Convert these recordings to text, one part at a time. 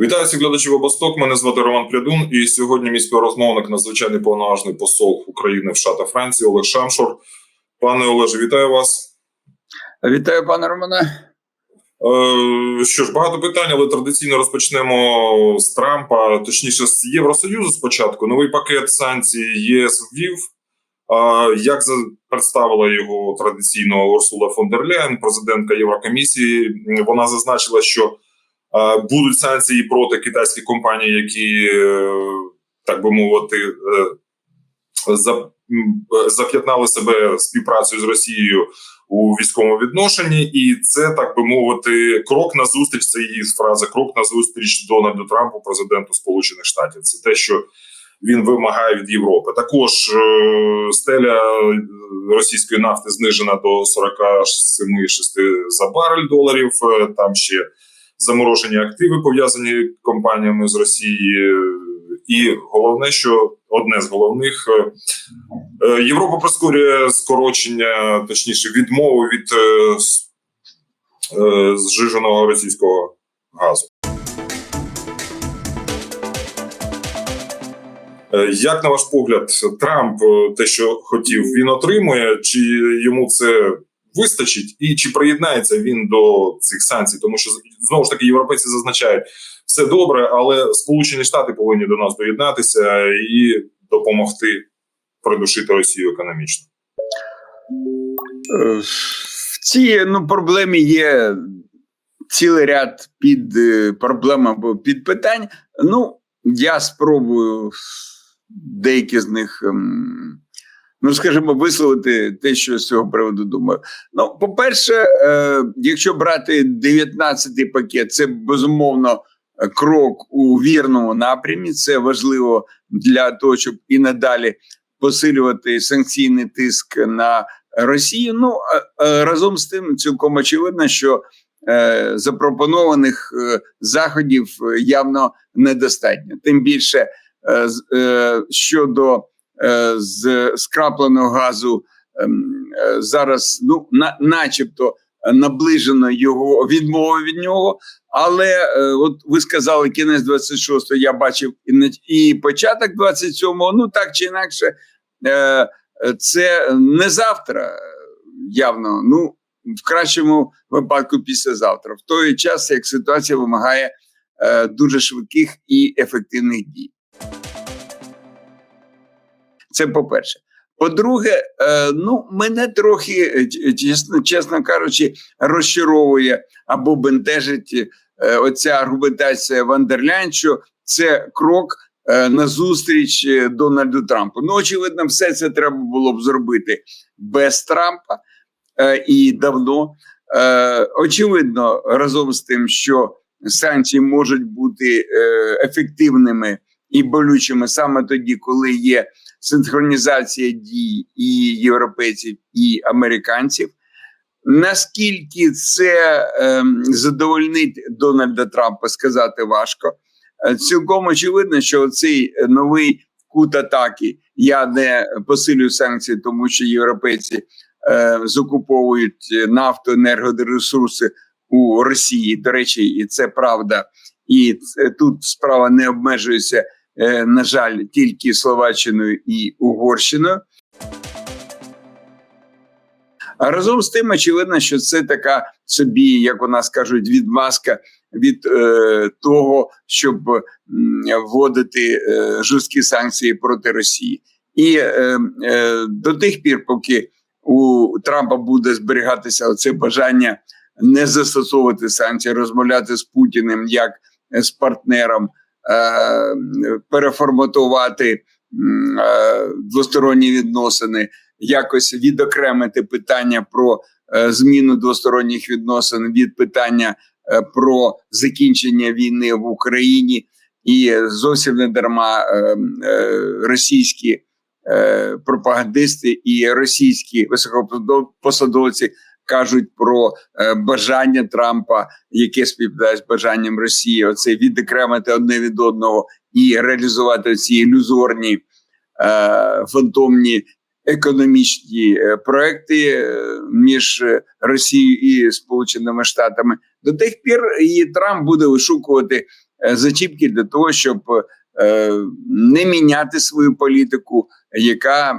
Вітаю всіх глядачів обосток. Мене звати Роман Прядун. І сьогодні мій співрозмовник, надзвичайний повноважний посол України в США та Франції Олег Шамшур. Пане Олеже, вітаю вас. Вітаю, пане Романе. Е, що ж, багато питань, але традиційно розпочнемо з Трампа, точніше з Євросоюзу. Спочатку новий пакет санкцій ЄС ввів. Як представила його традиційно Урсула фон дер Ляєн, президентка Єврокомісії, вона зазначила, що будуть санкції проти китайських компаній, які е, так би мовити, е, зап'ятнали себе співпрацею з Росією у військовому відношенні, і це так би мовити, крок на зустріч. Це її фраза крок на зустріч Дональду Трампу, президенту Сполучених Штатів. Це те, що він вимагає від Європи. Також е, стеля російської нафти знижена до 47,6 за барель доларів. Там ще заморожені активи пов'язані компаніями з Росії. І головне, що одне з головних е, е, Європа прискорює скорочення, точніше, відмову від е, зжиженого російського газу. Як на ваш погляд, Трамп те, що хотів, він отримує, чи йому це вистачить, і чи приєднається він до цих санкцій? Тому що знову ж таки європейці зазначають все добре, але Сполучені Штати повинні до нас доєднатися і допомогти придушити Росію економічно. Е, В цій ну, проблемі є цілий ряд під е, проблем або під питань. Ну, я спробую деякі з них, ем, ну скажімо, висловити те, що з цього приводу думаю. Ну, по-перше, е, якщо брати 19-й пакет, це безумовно е, крок у вірному напрямі. Це важливо для того, щоб і надалі посилювати санкційний тиск на Росію. Ну а- а разом з тим, цілком очевидно, що е, запропонованих е, заходів е, явно недостатньо. Тим більше е, е, щодо е, з скрапленого газу ем, е, зараз, ну на, начебто. Наближено його відмова від нього, але е, от ви сказали кінець 26-го, я бачив і, і початок 27-го, Ну так чи інакше, е, е, це не завтра, е, явно. Ну в кращому випадку післязавтра, в той час, як ситуація вимагає е, дуже швидких і ефективних дій. Це по-перше. По-друге, е, ну мене трохи е, чесно, чесно кажучи, розчаровує або бентежить е, оця аргументація Вандерлян, що це крок е, на зустріч е, Дональду Трампу. Ну, очевидно, все це треба було б зробити без Трампа е, і давно. Е, очевидно, разом з тим, що санкції можуть бути е, ефективними і болючими саме тоді, коли є синхронізація дій і європейців, і американців. Наскільки це ем, задовольнить Дональда Трампа, сказати важко. Е, Цілком очевидно, що цей новий кут атаки я не посилюю санкції, тому що європейці е, закуповують нафту, енергоресурси у Росії. До речі, і це правда. І це- тут справа не обмежується, е, на жаль, тільки Словаччиною і Угорщиною. А разом з тим, очевидно, що це така собі, як у нас кажуть, відмазка від е, того, щоб вводити е, жорсткі санкції проти Росії. І е, е, до тих пір, поки у Трампа буде зберігатися оце бажання не застосовувати санкції, розмовляти з Путіним як з партнером, е, переформатувати е, двосторонні відносини, якось відокремити питання про е, зміну двосторонніх відносин від питання е, про закінчення війни в Україні, і зовсім не дарма е, е, російські е, пропагандисти і російські високопосадовці кажуть про е, бажання Трампа, яке співпадає з бажанням Росії, оце відокремити одне від одного і реалізувати ці ілюзорні е, фантомні економічні е, проекти між Росією і Сполученими Штатами. До тих пір і Трамп буде вишукувати зачіпки для того, щоб не міняти свою політику, яка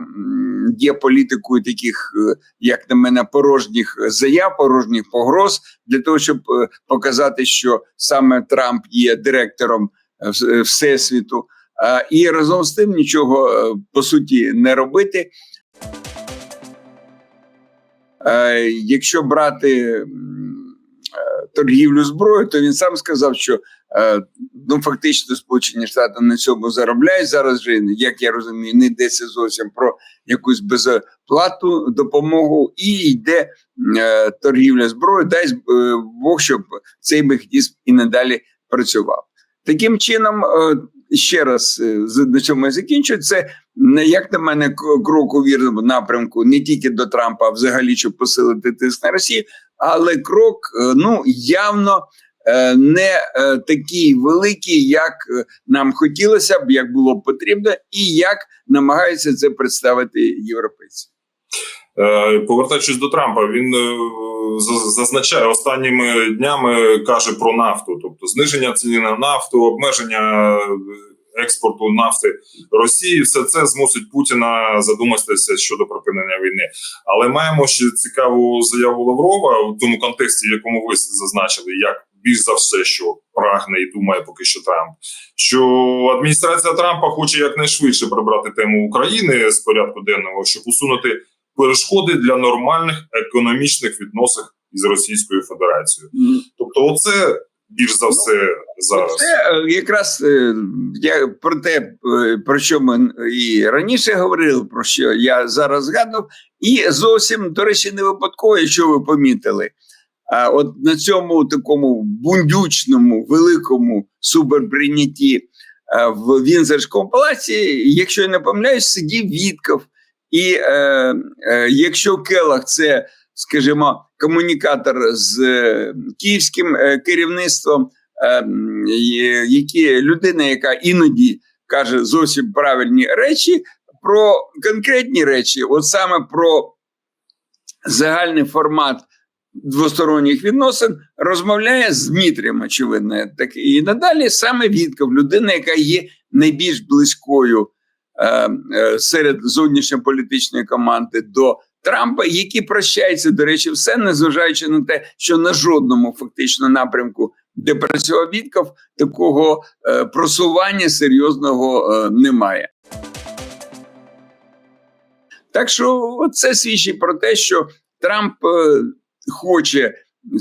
є політикою таких, е, як на мене, порожніх заяв, порожніх погроз, для того, щоб е, показати, що саме Трамп є директором е, вс- всесвіту, і разом з тим нічого по суті не робити. Якщо брати торгівлю зброєю, то він сам сказав, що ну фактично Сполучені Штати на цьому заробляють зараз. Же як я розумію, не йдеться зовсім про якусь безоплатну допомогу, і йде е, торгівля зброєю. Дай е, Бог, щоб цей механізм і надалі працював. Таким чином, е, ще раз е, на цьому я закінчу. Це як на мене крок у вірному напрямку не тільки до Трампа, а взагалі щоб посилити тиск на Росію, але крок е, ну явно е, не е, такий великий, як е, нам хотілося б, як було б потрібно, і як намагаються це представити європейці. Е, Повертаючись до Трампа, він е, зазначає останніми днями каже про нафту, тобто зниження ціни на нафту, обмеження е, експорту нафти Росії. Все це змусить Путіна задуматися щодо припинення війни. Але маємо ще цікаву заяву Лаврова в тому контексті, в якому ви зазначили, як більш за все, що прагне і думає поки що Трамп, що адміністрація Трампа хоче якнайшвидше прибрати тему України з порядку денного, щоб усунути перешкоди для нормальних економічних відносин із Російською Федерацією. Тобто, оце більш за все зараз. Це е, якраз е, я про те, е, про що ми і раніше говорили, про що я зараз згадував, і зовсім, до речі, не випадково, що ви помітили. А от на цьому такому бундючному, великому суперприйнятті е, в Вінзерському палаці, якщо я не помиляюсь, сидів Вітков. І е, е, якщо Келах це, скажімо, комунікатор з е, київським е, керівництвом, е, які людина, яка іноді каже зовсім правильні речі, про конкретні речі, от саме про загальний формат двосторонніх відносин, розмовляє з Дмитрієм, очевидно. Так і надалі саме Вітков, людина, яка є найбільш близькою е, е, серед зовнішньополітичної команди до Трампа, які прощаються, до речі, все, незважаючи на те, що на жодному фактично напрямку, де працював Вітков, такого е, просування серйозного е, немає. Так що це свідчить про те, що Трамп е, хоче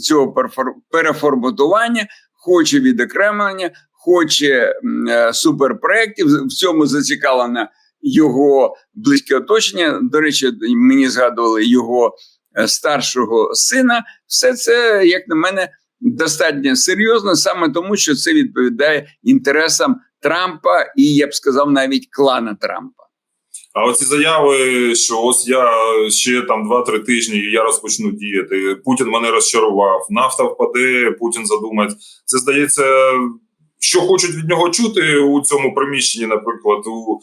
цього переформатування, хоче відокремлення, хоче е, суперпроєктів. В цьому зацікавлена його близьке оточення. До речі, мені згадували його е, старшого сина. Все це, як на мене, достатньо серйозно, саме тому, що це відповідає інтересам Трампа і я б сказав навіть клана Трампа. А оці заяви, що ось я ще там 2-3 тижні і я розпочну діяти. Путін мене розчарував, нафта впаде, Путін задумає. Це здається, що хочуть від нього чути у цьому приміщенні, наприклад, у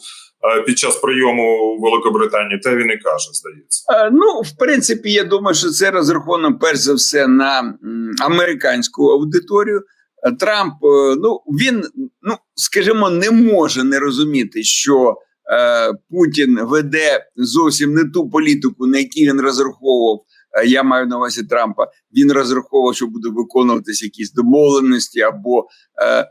е, під час прийому в Великобританії, те він і каже, здається. Е, Ну, в принципі, я думаю, що це розраховано перш за все на американську аудиторію. Е, Трамп, ну він, ну скажімо, не може не розуміти, що Путін веде зовсім не ту політику, на якій він розраховував. Е, Я маю на увазі Трампа. Він розраховував, що буде виконуватись якісь домовленості, або е,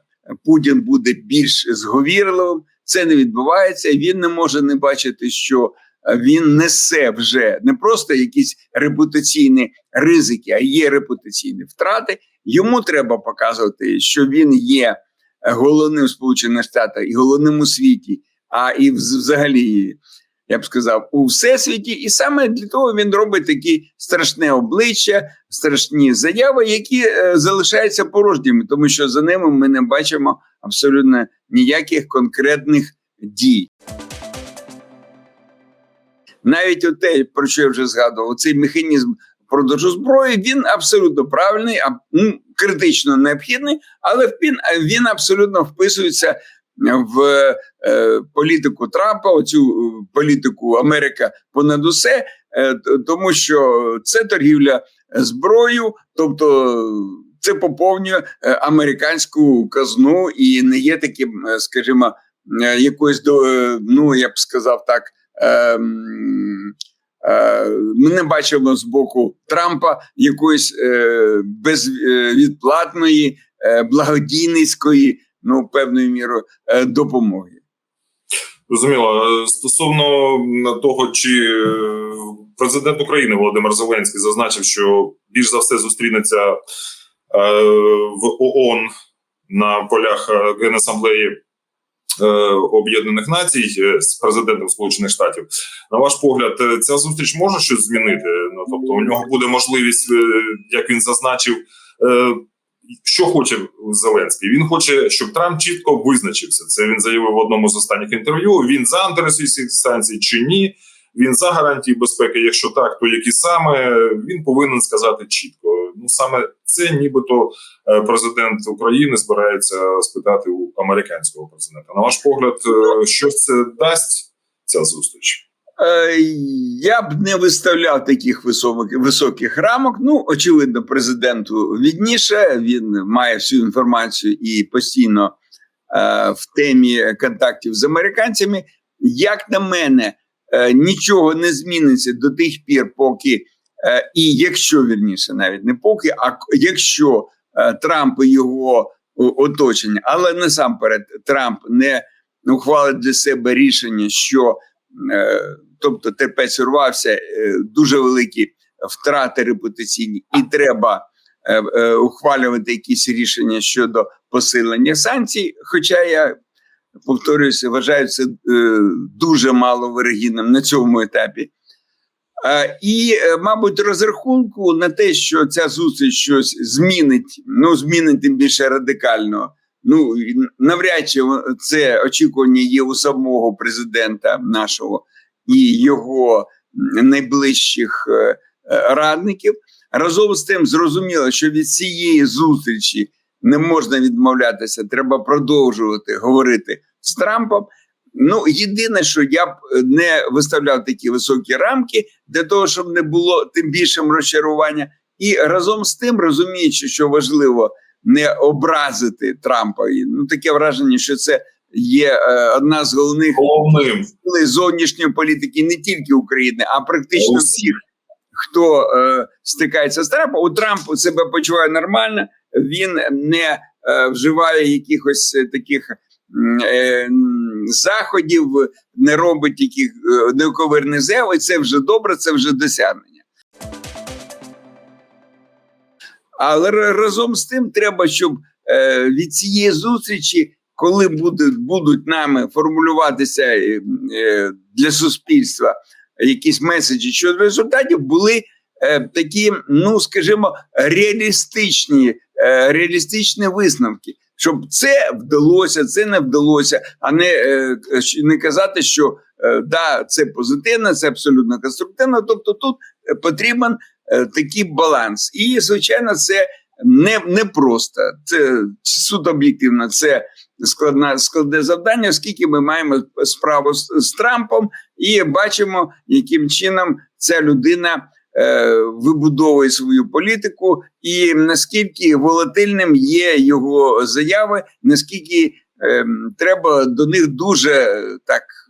Путін буде більш зговірливим. Це не відбувається. Він не може не бачити, що е, він несе вже не просто якісь репутаційні ризики, а є репутаційні втрати. Йому треба показувати, що він є е, головним Сполучених Штатах і головним у світі, а і взагалі, я б сказав, у всесвіті. І саме для того він робить такі страшне обличчя, страшні заяви, які е, залишаються порожніми, тому що за ними ми не бачимо абсолютно ніяких конкретних дій. Навіть те, про що я вже згадував, цей механізм продажу зброї, він абсолютно правильний, а, критично необхідний, але він, він абсолютно вписується в е, політику Трампа, оцю е, політику Америка понад усе, е, тому що це торгівля зброєю, тобто це поповнює американську казну і не є таким, скажімо, якоюсь ну я б сказав так. ем, Ми не бачимо з боку Трампа якоїсь безвідплатної, благодійницької, ну певною мірою е, допомоги. Зрозуміло. Е, Стосовно того, чи е, президент України Володимир Зеленський зазначив, що більш за все зустрінеться в ООН на полях Генасамблеї Об'єднаних Націй з президентом Сполучених Штатів. На ваш погляд, ця зустріч може щось змінити? Ну тобто, у нього буде можливість, як він зазначив. Що хоче Зеленський? Він хоче, щоб Трамп чітко визначився. Це він заявив в одному з останніх інтерв'ю. Він за антиросійських санкцій чи ні? Він за гарантії безпеки. Якщо так, то які саме він повинен сказати чітко. Ну саме це, нібито е, президент України збирається спитати у американського президента. На ваш погляд, е, що це дасть ця зустріч? Е, Я б не виставляв таких високих, високих рамок. Ну, очевидно, президенту відніше. Він має всю інформацію і постійно е, в темі контактів з американцями. Як на мене, е, нічого не зміниться до тих пір, поки е, і якщо вірніше, навіть не поки, а якщо е, Трамп і його оточення, але насамперед Трамп не ухвалить для себе рішення, що тобто терпець урвався, е, дуже великі втрати репутаційні, і треба е, е, ухвалювати якісь рішення щодо посилення санкцій. Хоча я повторююся, вважаю це е, дуже маловирогідним на цьому етапі. Е, І, е, мабуть, розрахунку на те, що ця зустріч щось змінить, ну змінить тим більше радикально. Ну навряд чи це очікування є у самого президента нашого і його найближчих е, е, радників. Разом з тим, зрозуміло, що від цієї зустрічі не можна відмовлятися, треба продовжувати говорити з Трампом. Ну, єдине, що я б е, не виставляв такі високі рамки для того, щоб не було тим більшим розчарування, і разом з тим, розуміючи, що важливо не образити Трампа. І, Ну таке враження, що це є е, одна з головних Головним зовнішньої політики не тільки України, а практично всіх, хто е, стикається з Трампом. У Трамп себе почуває нормально, він не е, вживає якихось е, таких. е, Заходів не робить яких е, неоковирних заяв, і це вже добре, це вже досягнення. Але разом з тим треба, щоб е, від цієї зустрічі, коли будуть, будуть нами формулюватися е, е, для суспільства якісь меседжі щодо результатів, були такі, ну скажімо, реалістичні, реалістичні висновки. Щоб це вдалося, це не вдалося, а не, не казати, що да, це позитивно, це абсолютно конструктивно. Тобто тут потрібен такий баланс. І, звичайно, це не, не просто. Це суд об'єктивно, це складна, складне завдання, оскільки ми маємо справу з, з Трампом і бачимо, яким чином ця людина е, вибудовує свою політику, і наскільки волатильним є його заяви, наскільки е, треба до них дуже е, так е,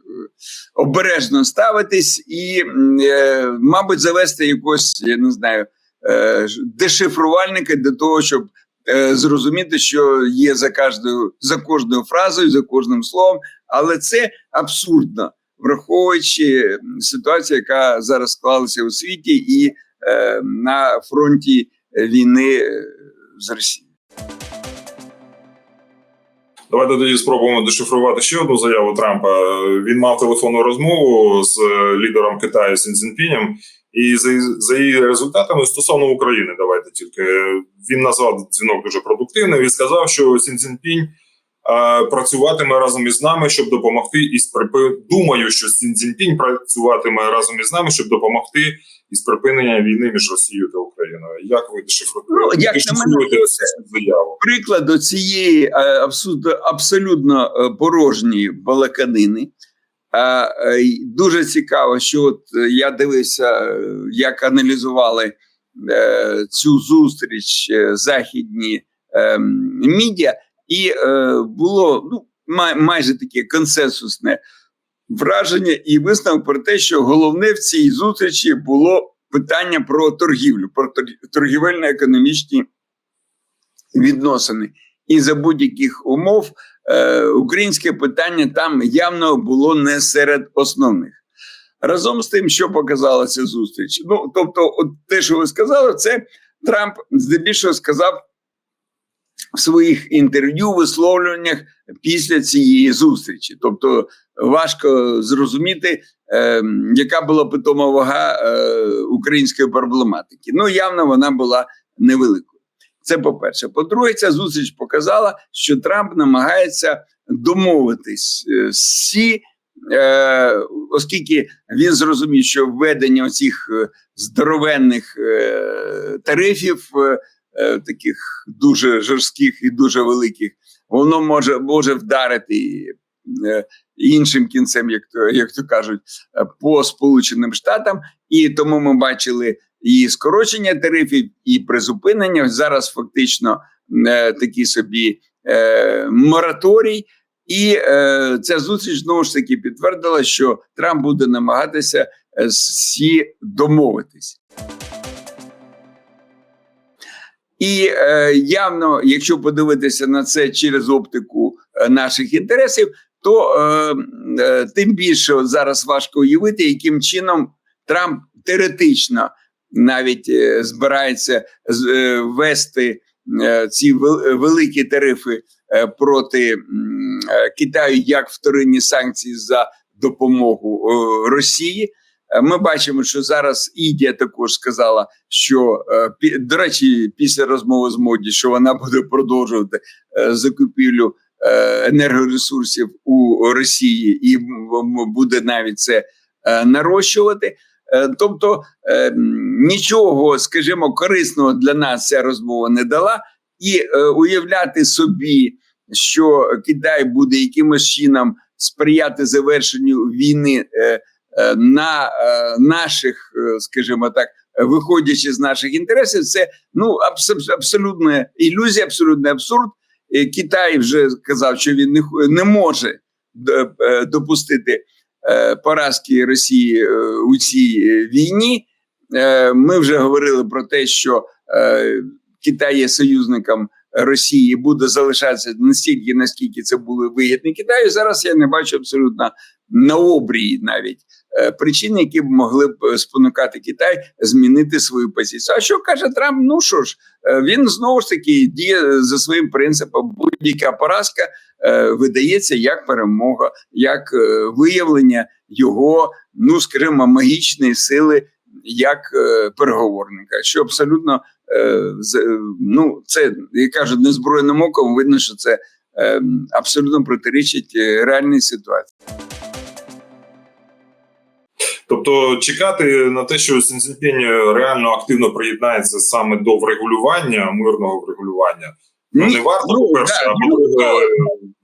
обережно ставитись і, е, мабуть, завести якогось, я не знаю, е, дешифрувальника для того, щоб е, зрозуміти, що є за кожною за кожною фразою, за кожним словом, але це абсурдно, враховуючи ситуацію, яка зараз склалася у світі, і е, на фронті війни з Росією. Давайте тоді спробуємо дешифрувати ще одну заяву Трампа. Він мав телефонну розмову з е, лідером Китаю Сін Цзіньпінем, і за, за її результатами стосовно України, давайте тільки він назвав дзвінок дуже продуктивним. Він сказав, що Сін Цзіньпінь е, працюватиме разом із нами, щоб допомогти із припи... Думаю, що Сін Цзіньпінь працюватиме разом із нами, щоб допомогти із припинення війни між Росією та Україною. Як ви дешифруєте Ну, як на мене, заяву? прикладу цієї е, абсолютно, е, порожньої балаканини. Е, е, Дуже цікаво, що от е, я дивився, е, як аналізували е, цю зустріч е, західні е, мідіа, і е, було ну, май, майже таке консенсусне враження і висновок про те, що головне в цій зустрічі було питання про торгівлю, про торгівельно-економічні відносини. І за будь-яких умов е, українське питання там явно було не серед основних. Разом з тим, що показала ця зустріч. Ну, тобто, от те, що ви сказали, це Трамп здебільшого сказав в своїх інтерв'ю, висловлюваннях після цієї зустрічі. Тобто, важко зрозуміти, е, яка була питома вага е, української проблематики. Ну, явно вона була невеликою. Це по-перше. По-друге, ця зустріч показала, що Трамп намагається домовитись е, Сі, е, оскільки він зрозумів, що введення оцих е, здоровенних е, тарифів, е, таких дуже жорстких і дуже великих, воно може, може вдарити е, іншим кінцем, як то, як то кажуть, е, по Сполученим Штатам. І тому ми бачили і скорочення тарифів, і призупинення. Зараз фактично е, такий собі мораторій. І е, ця зустріч знову ж таки підтвердила, що Трамп буде намагатися е, з Сі домовитись. І е, явно, якщо подивитися на це через оптику е, наших інтересів, то е, е, тим більше зараз важко уявити, яким чином Трамп теоретично навіть е, збирається е, ввести е, ці великі тарифи проти Китаю як вторинні санкції за допомогу Росії. Е, Ми бачимо, що зараз Індія також сказала, що е, до речі, після розмови з моді, що вона буде продовжувати е, закупівлю енергоресурсів у Росії і буде навіть це нарощувати. Тобто нічого, скажімо, корисного для нас ця розмова не дала, і уявляти собі, що Китай буде якимось чином сприяти завершенню війни на е, наших, е, скажімо так, виходячи з наших інтересів, це ну абс- абсолютна ілюзія, абсолютний абсурд. Е, Китай вже казав, що він не, не може е, допустити е, поразки Росії е, у цій е, війні. Е, Ми вже говорили про те, що е, Китай є союзником Росії буде залишатися настільки, наскільки це були вигідні Китаю. Зараз я не бачу абсолютно на обрії навіть е, причин, які б могли б е, спонукати Китай змінити свою позицію. А що каже Трамп? Ну що ж, е, він знову ж таки діє за своїм принципом. Будь-яка поразка е, видається як перемога, як е, виявлення його, ну скажімо, магічної сили як е, переговорника, що абсолютно е, е, ну це я кажу, незброєним оком видно, що це е, абсолютно протирічить е, реальній ситуації. Тобто чекати на те, що Сі реально активно приєднається саме до врегулювання мирного врегулювання. Ну не варто, ну, по-перше, да, а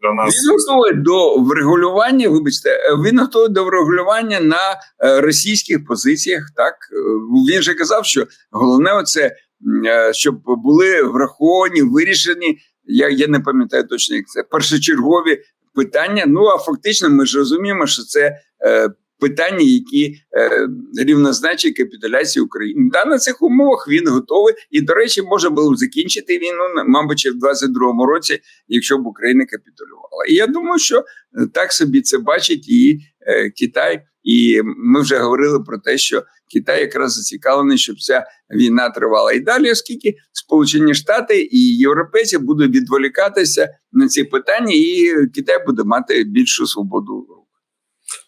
для нас Він готовий до врегулювання. Вибачте, він готовий до врегулювання на е, російських позиціях. Так він же казав, що головне оце, м, е, щоб були враховані, вирішені. Я, я не пам'ятаю точно, як це першочергові питання. Ну а фактично, ми ж розуміємо, що це е, питання, які е, рівнозначать капітуляції України. Да, на цих умовах він готовий, і до речі, може було б закінчити війну, мабуть, в 22-му році, якщо б Україна капітулювала. І я думаю, що е, так собі це бачить і е, Китай. І ми вже говорили про те, що Китай якраз зацікавлений, щоб ця війна тривала і далі, оскільки Сполучені Штати і європейці будуть відволікатися на ці питання, і Китай буде мати більшу свободу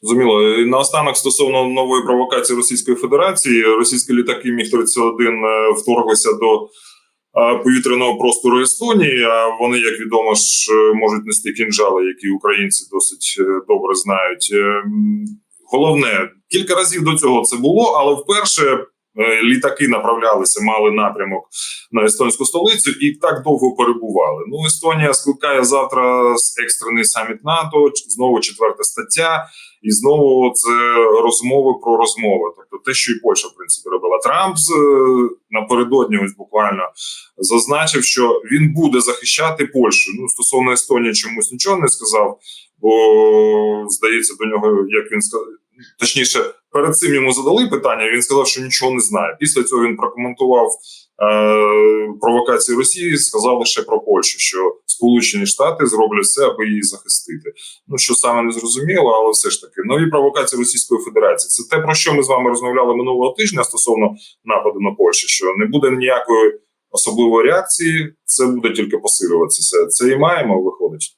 Зрозуміло. І Наостанок стосовно нової провокації Російської Федерації, російські літаки Міг 31 е, вторглися до е, повітряного простору Естонії. А вони, як відомо, ж е, можуть нести кінжали, які українці досить е, добре знають. Е, Головне, кілька разів до цього це було, але вперше е, літаки направлялися, мали напрямок на естонську столицю і так довго перебували. Ну, Естонія скликає завтра екстрений саміт НАТО, знову четверта стаття, і знову це розмови про розмови. Тобто те, що і Польща в принципі робила. Трамп з, е, напередодні ось буквально зазначив, що він буде захищати Польщу. Ну стосовно Естонії, чомусь нічого не сказав, бо здається, до нього як він сказав, точніше, перед цим йому задали питання. Він сказав, що нічого не знає. Після цього він прокоментував е, провокації Росії, сказав лише про Польщу, що Сполучені Штати зроблять все, аби її захистити. Ну що саме не зрозуміло, але все ж таки нові провокації Російської Федерації. Це те про що ми з вами розмовляли минулого тижня стосовно нападу на Польщу, що не буде ніякої особливої реакції, це буде тільки посилюватися. Це, і маємо виходить.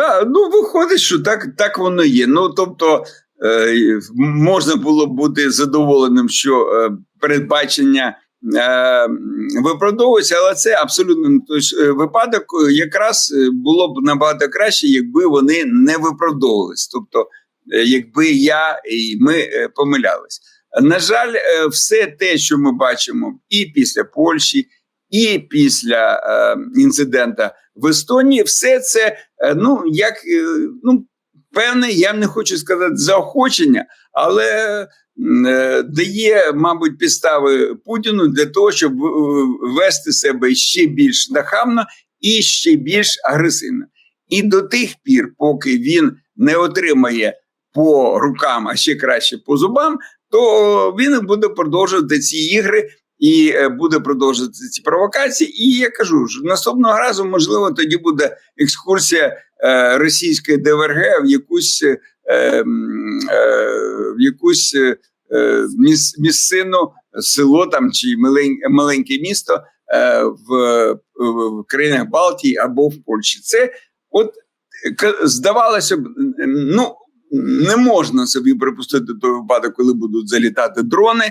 Та ну виходить, що так, так воно є. Ну тобто е, можна було б бути задоволеним, що е, передбачення е, виправдовується, але це абсолютно не той е, випадок. Якраз е, було б набагато краще, якби вони не виправдовувались. Тобто, е, якби я і ми е, помилялись. На жаль, е, все те, що ми бачимо, і після Польщі, і після е, інцидента в Естонії, все це Е, ну як е, ну певне, я не хочу сказати заохочення, але е, дає, мабуть, підстави Путіну для того, щоб е, вести себе ще більш нахабно і ще більш агресивно. І до тих пір, поки він не отримає по рукам, а ще краще по зубам, то він буде продовжувати ці ігри. І е, буде продовжувати ці провокації. І я кажу, що наступного разу, можливо, тоді буде екскурсія е, російської ДВРГ в якусь е, е, в якусь міс, місцину, село там чи малень, маленьке місто в, в країнах Балтії або в Польщі. Це от здавалося б, ну не можна собі припустити той випадок, коли будуть залітати дрони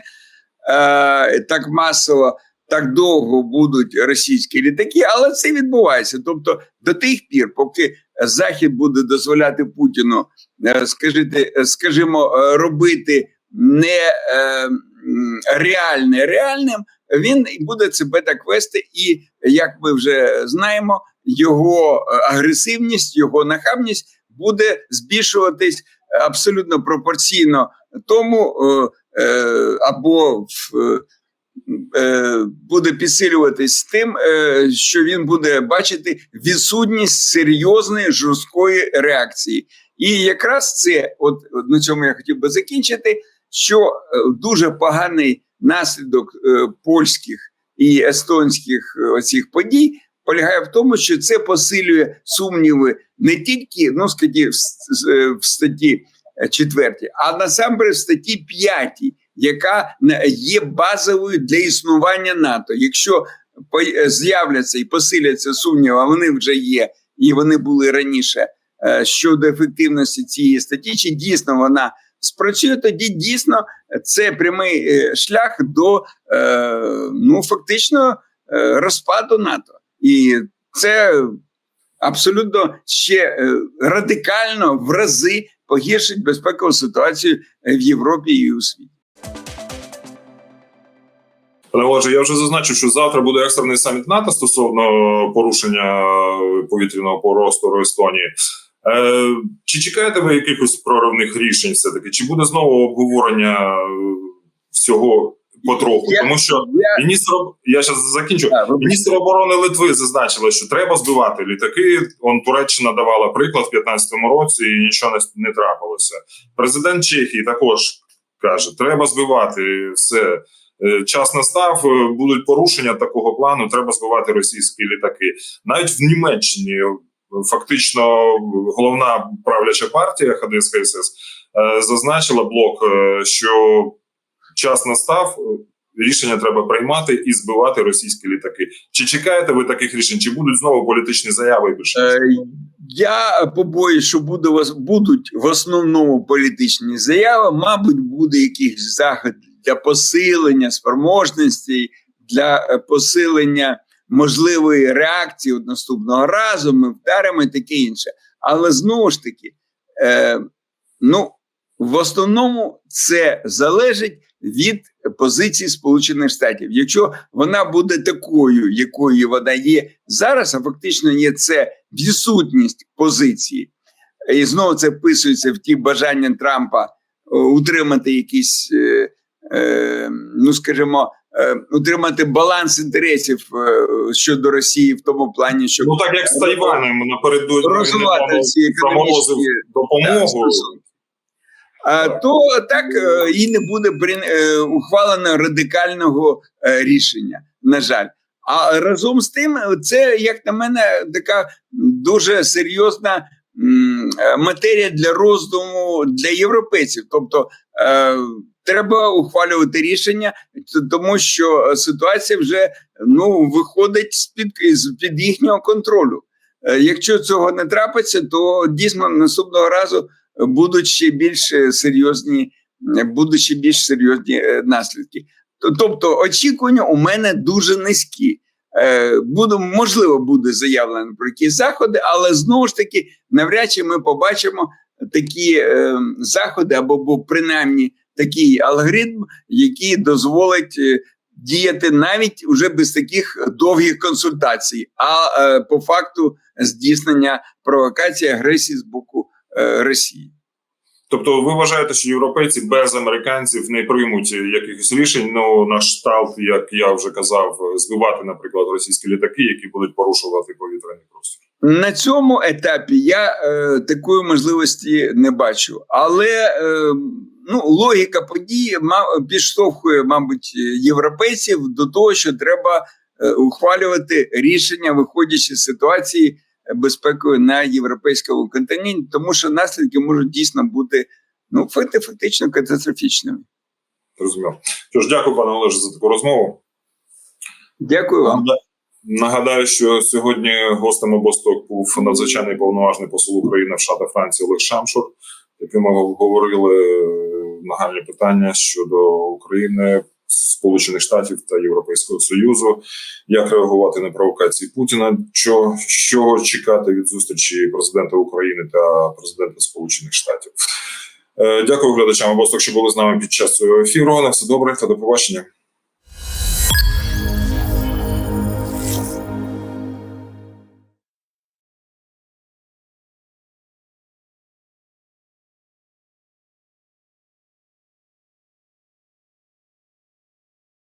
так масово, так довго будуть російські літаки, але це відбувається. Тобто, до тих пір, поки Захід буде дозволяти Путіну, е, е, скажімо, е, робити не е, реальне реальним, він буде себе так вести, і як ми вже знаємо, його е, агресивність, його нахабність буде збільшуватись абсолютно пропорційно тому, е, е, або в, е, е, буде підсилюватись тим, е, що він буде бачити відсутність серйозної жорсткої реакції. І якраз це, от на цьому я хотів би закінчити, що е, дуже поганий наслідок е, польських і естонських е, оцих подій полягає в тому, що це посилює сумніви не тільки ну, скажіть, е, в статті е, четвертій, а насамперед в статті п'ятій, яка є базовою для існування НАТО. Якщо е, з'являться і посиляться сумніви, а вони вже є, і вони були раніше е, щодо ефективності цієї статті, чи дійсно вона спрацює, тоді дійсно це прямий е, шлях до е, ну фактично е, розпаду НАТО, і це абсолютно ще е, радикально в рази погіршить безпекову ситуацію е, в Європі і у світі. Пане Олеже, я вже зазначив, що завтра буде екстрений саміт НАТО стосовно порушення повітряного простору Естонії. Е, чи чекаєте ви якихось проривних рішень? Все таки, чи буде знову обговорення е, всього потроху? Я- Тому що Я, міністр я зараз закінчу. вибачте. Міністр оборони Литви зазначила, що треба збивати літаки. Он Туреччина давала приклад в 15-му році, і нічого не, не трапилося. Президент Чехії також каже: треба збивати все. Е, Час настав, е, будуть порушення такого плану. Треба збивати російські літаки. Навіть в Німеччині е, фактично головна правляча партія ХДС ХСС е, зазначила блок, що час настав. е, Рішення треба приймати і збивати російські літаки. Чи чекаєте ви таких рішень? Чи будуть знову політичні заяви? Е, Я побоюсь, що буде, будуть в основному політичні заяви. Мабуть, буде якийсь захід для посилення спроможності, для е, посилення можливої реакції от наступного разу. Ми вдаримо і таке інше. Але знову ж таки, е, ну в основному це залежить від позиції Сполучених Штатів. Якщо вона буде такою, якою вона є зараз, а фактично є це відсутність позиції, і знову це вписується в ті бажання Трампа е, утримати якісь, е, е, ну скажімо, утримати баланс інтересів щодо Росії в тому плані, що Ну так як з Тайванем напередодні розвивати ці економічні допомогу. То так е, і не буде е, ухвалено радикального е, рішення, на жаль. А разом з тим, це, як на мене, така дуже серйозна матерія для роздуму для європейців. Тобто треба ухвалювати рішення, тому що ситуація вже ну, виходить з-під, з-під їхнього контролю. Якщо цього не трапиться, то дійсно наступного разу будуть ще більш серйозні, ще більш серйозні наслідки. Тобто, очікування у мене дуже низькі. Е, Буде, можливо, буде заявлено про якісь заходи, але знову ж таки, навряд чи ми побачимо такі е, заходи або, або принаймні такий алгоритм, який дозволить е, діяти навіть уже без таких довгих консультацій, а е, по факту здійснення провокації агресії з боку Росії. Тобто, ви вважаєте, що європейці без американців не приймуть якихось рішень? Ну на шталт, як я вже казав, збивати, наприклад, російські літаки, які будуть порушувати повітряний простір. На цьому етапі я е, такої можливості не бачу, але е, ну, логіка подій підштовхує, мабуть, європейців до того, що треба е, ухвалювати рішення, виходячи з ситуації безпекою на європейському континенті, тому що наслідки можуть дійсно бути ну факти- фактично катастрофічними. Зрозуміло. Що ж, дякую, пане Олеже, за таку розмову. Дякую вам. Нагадаю, що сьогодні гостем обосток був надзвичайний повноважний посол України в США та Франції Олег Шамшур, яким ми говорили нагальні питання щодо України, Сполучених Штатів та Європейського Союзу, як реагувати на провокації Путіна, що, що чекати від зустрічі президента України та президента Сполучених Штатів. Е, Дякую глядачам або що були з нами під час цього ефіру. На все добре та до побачення.